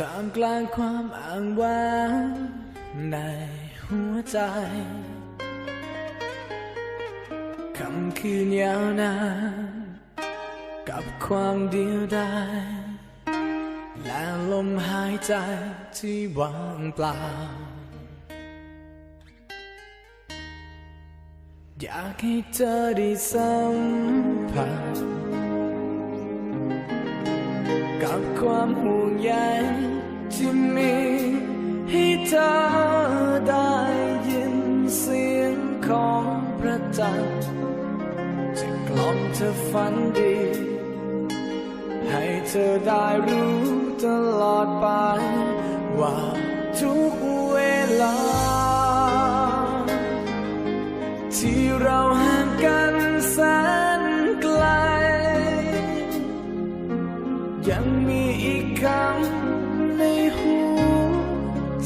ท่ามกลางความอ้างว้างในหัวใจคำคืนยาวนานกับความเดียวดายและลมหายใจที่ว่างเปล่า อยากให้เธอได้สัมผัส ความห่วงใยที่มีให้เธอได้ยินเสียงของพระจันทร์จะกล่อมเธอฝันดี ให้เธอได้รู้ตลอดไปว่าทุกเวลา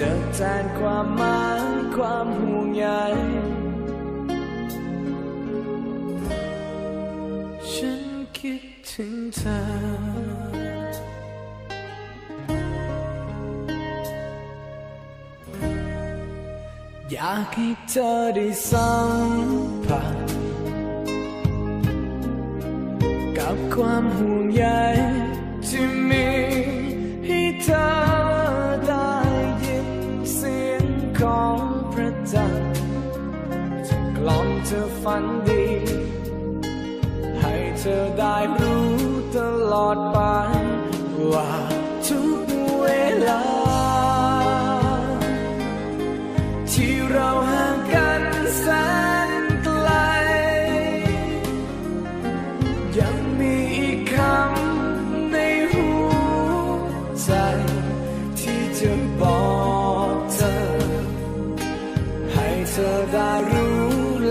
จะแทนความหมายความห่วงใยฉันคิดถึงเธออยากให้เธอได้สัมผัสกับความห่วงใยที่มีให้เธอ พระจันทร์จะกล่อมเธอฝันดี ให้เธอได้รู้ตลอดไปว่า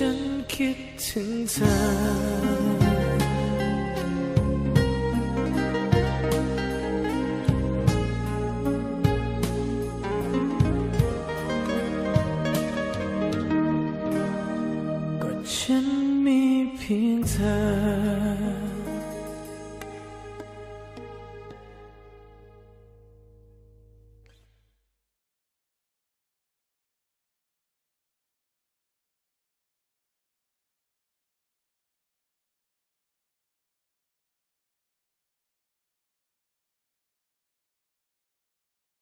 ฉันคิดถึงเธอฉันมีเพียงเธอ